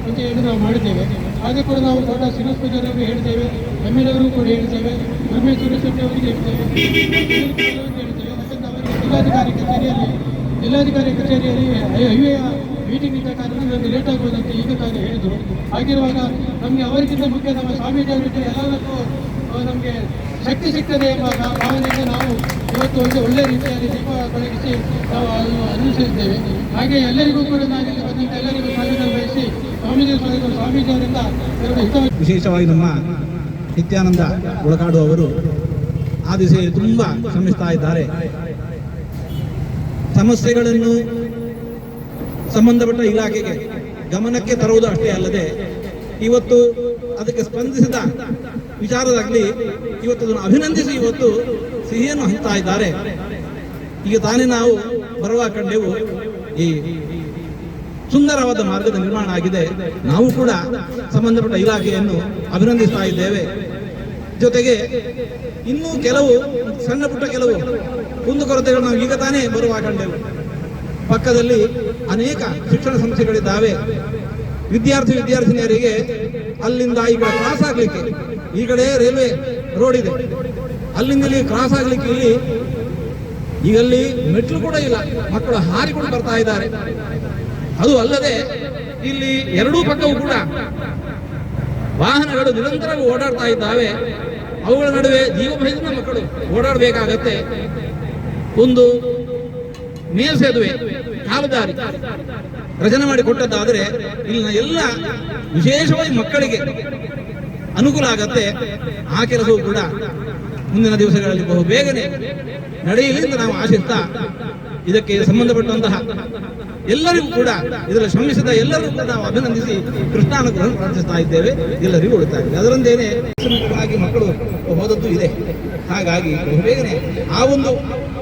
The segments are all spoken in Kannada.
ಅಂತ ಹೇಳಿ ನಾವು ಮಾಡಿದ್ದೇವೆ ಹಾಗೆ ಕೂಡ ನಾವು ದೊಡ್ಡ ಶ್ರೀನಿವಾಸ ಹೇಳ್ತೇವೆ, ಎಂ ಎಲ್ ಅವರು ಕೂಡ ಹೇಳ್ತೇವೆ ಪರಮೇಶ್ವರ ಶೆಟ್ಟಿ ಅವರಿಗೆ ಹೇಳ್ತೇವೆ ಹೇಳ್ತೇವೆ ಜಿಲ್ಲಾಧಿಕಾರಿ ಕಚೇರಿಯಲ್ಲಿ ಜಿಲ್ಲಾಧಿಕಾರಿ ಕಚೇರಿಯಲ್ಲಿ ಹೈವೇಯ ಮೀಟಿಂಗ್ ಇದ್ದ ಕಾರಣ ನಮಗೆ ಲೇಟ್ ಆಗ್ಬೋದಂತ ಈಗ ತಾನೇ ಹೇಳಿದರು. ಹಾಗಿರುವಾಗ ನಮಗೆ ಅವರಿಗಿಂತ ಮುಖ್ಯ ನಮ್ಮ ಸ್ವಾಮೀಜಿ ಅವರಿಗೆ ಎಲ್ಲದಕ್ಕೂ ನಮಗೆ ಶಕ್ತಿ ಸಿಗ್ತದೆ ಎಂಬ ಭಾವನೆಯಿಂದ ನಾವು ಇವತ್ತು ಒಂದು ಒಳ್ಳೆಯ ರೀತಿಯಲ್ಲಿ ದೀಪ ಬೆಳಗಿಸಿ ನಾವು ಅನುಸರಿಸಿದ್ದೇವೆ ಹಾಗೆ ಎಲ್ಲರಿಗೂ ಕೂಡ ನಾವಿಲ್ಲಿ ಬಂದಂಥ ಎಲ್ಲರಿಗೂ ಸ್ವಾಗತ ವಹಿಸಿ ವಿಶೇಷವಾಗಿ ನಮ್ಮ ನಿತ್ಯಾನಂದ ಒಳಗಾಡು ಅವರು ಆ ದಿಸೆಯಲ್ಲಿ ತುಂಬ ಶ್ರಮಿಸ್ತಾ ಇದ್ದಾರೆ. ಸಮಸ್ಯೆಗಳನ್ನು ಸಂಬಂಧಪಟ್ಟ ಇಲಾಖೆಗೆ ಗಮನಕ್ಕೆ ತರುವುದು ಅಷ್ಟೇ ಅಲ್ಲದೆ, ಇವತ್ತು ಅದಕ್ಕೆ ಸ್ಪಂದಿಸಿದ ವಿಚಾರದಾಗಲಿ ಇವತ್ತು ಅದನ್ನು ಅಭಿನಂದಿಸಿ ಇವತ್ತು ಸಿಹಿಯನ್ನು ಹಂಚ್ತಾ ಇದ್ದಾರೆ. ಈಗ ತಾನೇ ನಾವು ಬರುವ ಕಂಡೆವು ಈ ಸುಂದರವಾದ ಮಾರ್ಗದ ನಿರ್ಮಾಣ ಆಗಿದೆ. ನಾವು ಕೂಡ ಸಂಬಂಧಪಟ್ಟ ಇಲಾಖೆಯನ್ನು ಅಭಿನಂದಿಸ್ತಾ ಇದ್ದೇವೆ. ಜೊತೆಗೆ ಇನ್ನೂ ಕೆಲವು, ಸಣ್ಣ ಪುಟ್ಟ ಕೆಲವು ಕುಂದುಕೊರತೆಗಳು ನಾವು ಈಗ ತಾನೇ ಬರುವ ಕಂಡೆವು ಪಕ್ಕದಲ್ಲಿ ಅನೇಕ ಶಿಕ್ಷಣ ಸಂಸ್ಥೆಗಳಿದ್ದಾವೆ. ವಿದ್ಯಾರ್ಥಿ ವಿದ್ಯಾರ್ಥಿನಿಯರಿಗೆ ಅಲ್ಲಿಂದ ಈಗ ಕ್ರಾಸ್ ಆಗಲಿಕ್ಕೆ ಈ ಕಡೆ ರೈಲ್ವೆ ರೋಡ್ ಇದೆ. ಅಲ್ಲಿಂದ ಇಲ್ಲಿ ಕ್ರಾಸ್ ಆಗಲಿಕ್ಕೆ ಇಲ್ಲಿ ಈಗಲ್ಲಿ ಮೆಟ್ಲು ಕೂಡ ಇಲ್ಲ. ಮಕ್ಕಳು ಹಾರಿಕೊಂಡು ಬರ್ತಾ ಇದ್ದಾರೆ. ಅದು ಅಲ್ಲದೆ ಇಲ್ಲಿ ಎರಡೂ ಪಕ್ಕವು ಕೂಡ ವಾಹನಗಳು ನಿರಂತರವಾಗಿ ಓಡಾಡ್ತಾ ಇದ್ದಾವೆ. ಅವುಗಳ ನಡುವೆ ಜೀವ ಭಯದಿಂದ ಮಕ್ಕಳು ಓಡಾಡಬೇಕಾಗತ್ತೆ. ಒಂದು ಮೇಲ್ಸೇತುವೆ ಕಾಲುದಾರಿ. ರಚನೆ ಮಾಡಿ ಕೊಟ್ಟದ್ದಾದರೆ ಇಲ್ಲಿನ ಎಲ್ಲ ವಿಶೇಷವಾಗಿ ಮಕ್ಕಳಿಗೆ ಅನುಕೂಲ ಆಗತ್ತೆ. ಆ ಕೆಲಸವು ಕೂಡ ಮುಂದಿನ ದಿವಸಗಳಲ್ಲಿ ಬಹು ಬೇಗನೆ ನಡೆಯಲಿ ಅಂತ ನಾವು ಆಶಿಸ್ತಾ ಇದಕ್ಕೆ ಸಂಬಂಧಪಟ್ಟಂತಹ ಎಲ್ಲರಿಗೂ ಕೂಡ ಇದರಲ್ಲಿ ಶ್ರಮಿಸಿದ ಎಲ್ಲರಿಗೂ ಕೂಡ ನಾವು ಅಭಿನಂದಿಸಿ ಕೃಷ್ಣಾನುಗ್ರಹ ಪ್ರಾರ್ಥಿಸ್ತಾ ಇದ್ದೇವೆ. ಎಲ್ಲರಿಗೂ ಉಳಿತಾ ಇದೆ ಅದರಂದೇನೆ ಮಕ್ಕಳು ಹೋದದ್ದು ಇದೆ. ಹಾಗಾಗಿ ಬೇಗನೆ ಆ ಒಂದು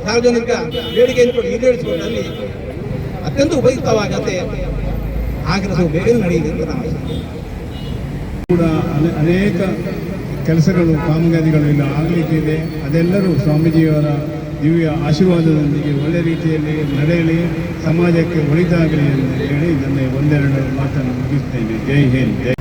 ಸಾರ್ವಜನಿಕ ಬೇಡಿಕೆಯನ್ನು ಕೂಡ ಈಡೇರಿಸಿಕೊಂಡಲ್ಲಿ ಅತ್ಯಂತ ಉಪಯುಕ್ತವಾಗತ್ತೆ ಆ ಕೆಲಸವು ಬೇಗನೆ ನಡೆಯಿದೆ ಅಂತ ನಾವು ಕೂಡ ಅನೇಕ ಕೆಲಸಗಳು ಕಾಮಗಾರಿಗಳು ಇಲ್ಲ. ಆಗಲಿಕ್ಕಿದೆ. ಅದೆಲ್ಲರೂ ಸ್ವಾಮೀಜಿಯವರ ದಿವ್ಯ ಆಶೀರ್ವಾದದೊಂದಿಗೆ ಒಳ್ಳೆ ರೀತಿಯಲ್ಲಿ ನಡೆಯಲಿ, ಸಮಾಜಕ್ಕೆ ಒಳಿತಾಗಲಿ ಎಂದು ಹೇಳಿ ನನ್ನ ಒಂದೆರಡು ಮಾತನ್ನು ಮುಗಿಸ್ತೇನೆ. ಜೈ ಹಿಂದ್, ಜೈ